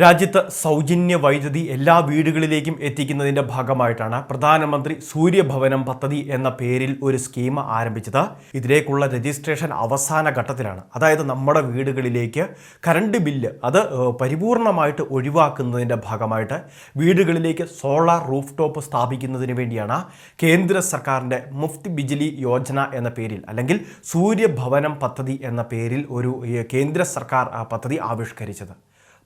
രാജ്യത്ത് സൗജന്യ വൈദ്യുതി എല്ലാ വീടുകളിലേക്കും എത്തിക്കുന്നതിന്റെ ഭാഗമായിട്ടാണ് പ്രധാനമന്ത്രി സൂര്യഭവനം പദ്ധതി എന്ന പേരിൽ ഒരു സ്കീം ആരംഭിച്ചത്. ഇതിലേക്കുള്ള രജിസ്ട്രേഷൻ അവസാന ഘട്ടത്തിലാണ്. അതായത് നമ്മുടെ വീടുകളിലേക്ക് കറണ്ട് ബില്ല് അത് പരിപൂർണമായിട്ട് ഒഴിവാക്കുന്നതിന്റെ ഭാഗമായിട്ട് വീടുകളിലേക്ക് സോളാർ റൂഫ് ടോപ്പ് സ്ഥാപിക്കുന്നതിന് വേണ്ടിയാണ് കേന്ദ്ര സർക്കാരിന്റെ മുഫ്ത് ബിജിലി യോജന എന്ന പേരിൽ അല്ലെങ്കിൽ സൂര്യഭവനം പദ്ധതി എന്ന പേരിൽ ഒരു കേന്ദ്ര സർക്കാർ പദ്ധതി ആവിഷ്കരിച്ചത്.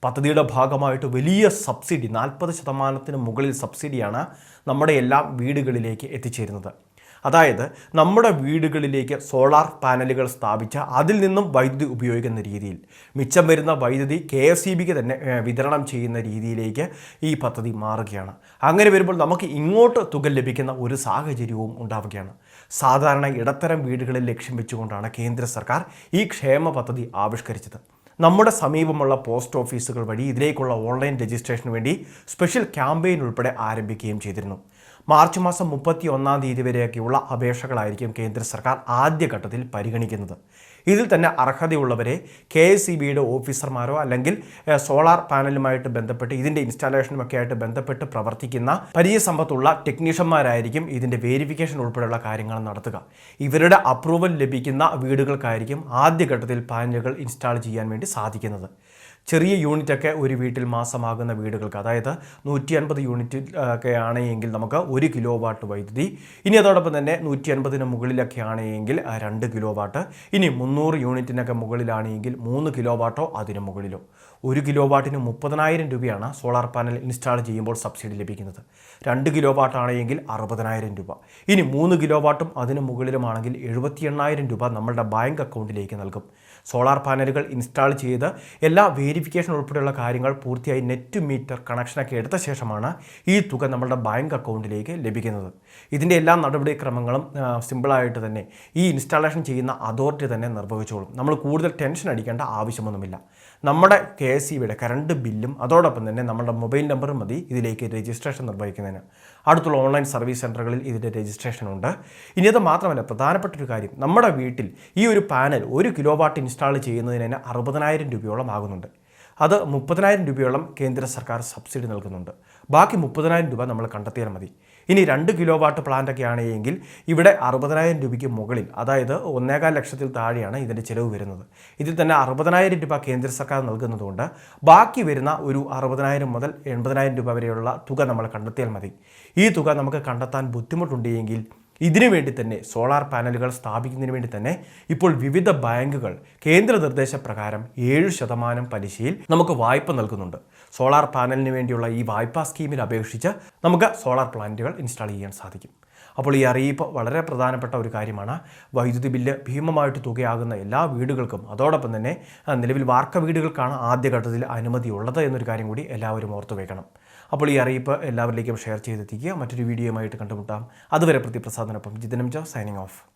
പദ്ധതിയുടെ ഭാഗമായിട്ട് വലിയ സബ്സിഡി നാൽപ്പത് ശതമാനത്തിന് മുകളിൽ സബ്സിഡിയാണ് നമ്മുടെ എല്ലാ വീടുകളിലേക്ക് എത്തിച്ചേരുന്നത്. അതായത് നമ്മുടെ വീടുകളിലേക്ക് സോളാർ പാനലുകൾ സ്ഥാപിച്ച അതിൽ നിന്നും വൈദ്യുതി ഉപയോഗിക്കുന്ന രീതിയിൽ മിച്ചം വരുന്ന വൈദ്യുതി കെ എസ് ഇ ബിക്ക് തന്നെ വിതരണം ചെയ്യുന്ന രീതിയിലേക്ക് ഈ പദ്ധതി മാറുകയാണ്. അങ്ങനെ വരുമ്പോൾ നമുക്ക് ഇങ്ങോട്ട് തുക ലഭിക്കുന്ന ഒരു സാഹചര്യവും ഉണ്ടാവുകയാണ്. സാധാരണ ഇടത്തരം വീടുകളിൽ ലക്ഷ്യം വെച്ചുകൊണ്ടാണ് കേന്ദ്ര സർക്കാർ ഈ ക്ഷേമ പദ്ധതി ആവിഷ്കരിച്ചത്. നമ്മുടെ സമീപമുള്ള പോസ്റ്റ് ഓഫീസുകൾ വഴി ഇതിലേക്കുള്ള ഓൺലൈൻ രജിസ്ട്രേഷന് വേണ്ടി സ്പെഷ്യൽ ക്യാമ്പയിൻ ഉൾപ്പെടെ ആരംഭിക്കുകയും ചെയ്തിരുന്നു. മാർച്ച് മാസം മുപ്പത്തി ഒന്നാം തീയതി വരെയൊക്കെയുള്ള അപേക്ഷകളായിരിക്കും കേന്ദ്ര സർക്കാർ ആദ്യഘട്ടത്തിൽ പരിഗണിക്കുന്നത്. ഇതിൽ തന്നെ അർഹതയുള്ളവരെ കെ എസ് സി ബിയുടെ ഓഫീസർമാരോ അല്ലെങ്കിൽ സോളാർ പാനലുമായിട്ട് ബന്ധപ്പെട്ട് ഇതിന്റെ ഇൻസ്റ്റാളേഷനുമൊക്കെ ആയിട്ട് ബന്ധപ്പെട്ട് പ്രവർത്തിക്കുന്ന പരിചയസമ്പത്തുള്ള ടെക്നീഷ്യന്മാരായിരിക്കും ഇതിന്റെ വേരിഫിക്കേഷൻ ഉൾപ്പെടെയുള്ള കാര്യങ്ങൾ നടത്തുക. ഇവരുടെ അപ്രൂവൽ ലഭിക്കുന്ന വീടുകൾക്കായിരിക്കും ആദ്യഘട്ടത്തിൽ പാനലുകൾ ഇൻസ്റ്റാൾ ചെയ്യാൻ വേണ്ടി സാധിക്കുന്നത്. ചെറിയ യൂണിറ്റൊക്കെ ഒരു വീട്ടിൽ മാസമാകുന്ന വീടുകൾക്ക്. അതായത് നൂറ്റി അൻപത് യൂണിറ്റ് ഒക്കെ ആണെങ്കിൽ നമുക്ക് ഒരു കിലോ വാട്ട് വൈദ്യുതി ഇനി അതോടൊപ്പം തന്നെ നൂറ്റി അൻപതിന് മുകളിലൊക്കെ ആണെങ്കിൽ രണ്ട് കിലോ വാട്ട് ഇനി മുന്നൂറ് യൂണിറ്റിനൊക്കെ മുകളിലാണെങ്കിൽ മൂന്ന് കിലോ വാട്ടോ അതിന് മുകളിലോ. ഒരു കിലോ വാട്ടിന് മുപ്പതിനായിരം രൂപയാണ് സോളാർ പാനൽ ഇൻസ്റ്റാൾ ചെയ്യുമ്പോൾ സബ്സിഡി ലഭിക്കുന്നത്. രണ്ട് കിലോ വാട്ടാണെങ്കിൽ അറുപതിനായിരം രൂപ. ഇനി മൂന്ന് കിലോ വാട്ടും അതിന് മുകളിലുമാണെങ്കിൽ എഴുപത്തി എണ്ണായിരം രൂപ നമ്മളുടെ ബാങ്ക് അക്കൗണ്ടിലേക്ക് നൽകും. സോളാർ പാനലുകൾ ഇൻസ്റ്റാൾ ചെയ്ത് എല്ലാ വേരിഫിക്കേഷൻ ഉൾപ്പെടെയുള്ള കാര്യങ്ങൾ പൂർത്തിയായി നെറ്റ് മീറ്റർ കണക്ഷനൊക്കെ എടുത്ത ശേഷമാണ് ഈ തുക നമ്മളുടെ ബാങ്ക് അക്കൗണ്ടിലേക്ക് ലഭിക്കുന്നത്. ഇതിന്റെ എല്ലാ നടപടിക്രമങ്ങളും സിമ്പിളായിട്ട് തന്നെ ഈ ഇൻസ്റ്റാളേഷൻ ചെയ്യുന്ന അതോറിറ്റി തന്നെ നിർവഹിച്ചോളും. നമ്മൾ കൂടുതൽ ടെൻഷൻ അടിക്കേണ്ട ആവശ്യമൊന്നുമില്ല. നമ്മുടെ കെ എസ് സി ബിയുടെ കറണ്ട് ബില്ലും അതോടൊപ്പം തന്നെ നമ്മുടെ മൊബൈൽ നമ്പറും മതി ഇതിലേക്ക് രജിസ്ട്രേഷൻ നിർവഹിക്കുന്നതിന്. അടുത്തുള്ള ഓൺലൈൻ സർവീസ് സെന്ററുകളിൽ ഇതിന്റെ രജിസ്ട്രേഷൻ ഉണ്ട്. ഇനി അത് മാത്രമല്ല പ്രധാനപ്പെട്ട ഒരു കാര്യം. നമ്മുടെ വീട്ടിൽ ഈ ഒരു പാനൽ ഒരു കിലോ വാട്ട് ഇൻസ്റ്റാൾ ചെയ്യുന്നതിന് തന്നെ അറുപതിനായിരം രൂപയോളം ആകുന്നുണ്ട്. അത് മുപ്പതിനായിരം രൂപയോളം കേന്ദ്ര സർക്കാർ സബ്സിഡി നൽകുന്നുണ്ട്. ബാക്കി മുപ്പതിനായിരം രൂപ നമ്മൾ കണ്ടെത്തിയാൽ മതി. ഇനി രണ്ട് കിലോ വാട്ട് പ്ലാന്റൊക്കെ ആണെങ്കിൽ ഇവിടെ അറുപതിനായിരം രൂപയ്ക്ക് മുകളിൽ അതായത് ഒന്നേകാൽ ലക്ഷത്തിൽ താഴെയാണ് ഇതിന്റെ ചിലവ് വരുന്നത്. ഇതിൽ തന്നെ അറുപതിനായിരം രൂപ കേന്ദ്ര സർക്കാർ നൽകുന്നതുകൊണ്ട് ബാക്കി വരുന്ന ഒരു അറുപതിനായിരം മുതൽ എൺപതിനായിരം രൂപ വരെയുള്ള തുക നമ്മൾ കണ്ടെത്തിയാൽ മതി. ഈ തുക നമുക്ക് കണ്ടെത്താൻ ബുദ്ധിമുട്ടുണ്ടെങ്കിൽ ഇതിനു വേണ്ടി തന്നെ സോളാർ പാനലുകൾ സ്ഥാപിക്കുന്നതിന് വേണ്ടി തന്നെ ഇപ്പോൾ വിവിധ ബാങ്കുകൾ കേന്ദ്ര നിർദ്ദേശപ്രകാരം ഏഴ് ശതമാനം പലിശയിൽ നമുക്ക് വായ്പ നൽകുന്നുണ്ട്. സോളാർ പാനലിന് വേണ്ടിയുള്ള ഈ വായ്പാ സ്കീമിൽ അപേക്ഷിച്ച് നമുക്ക് സോളാർ പ്ലാന്റുകൾ ഇൻസ്റ്റാൾ ചെയ്യാൻ സാധിക്കും. അപ്പോൾ ഈ അറിയിപ്പ് വളരെ പ്രധാനപ്പെട്ട ഒരു കാര്യമാണ്. വൈദ്യുതി ബില്ല് ഭീമമായിട്ട് തുകയാകുന്ന എല്ലാ വീടുകൾക്കും അതോടൊപ്പം തന്നെ നിലവിൽ വാർക്ക വീടുകൾക്കാണ് ആദ്യഘട്ടത്തിൽ അനുമതി ഉള്ളത് എന്നൊരു കാര്യം കൂടി എല്ലാവരും ഓർത്തു വയ്ക്കണം അപ്പോൾ ഈ അറിയിപ്പ് എല്ലാവരിലേക്കും ഷെയർ ചെയ്തെത്തിക്കുക. മറ്റൊരു വീഡിയോയുമായിട്ട് കണ്ടുമുട്ടാം. അതുവരെ പ്രതിപ്രസാദനൊപ്പം ജിതനം ജോ സൈനിങ് ഓഫ്.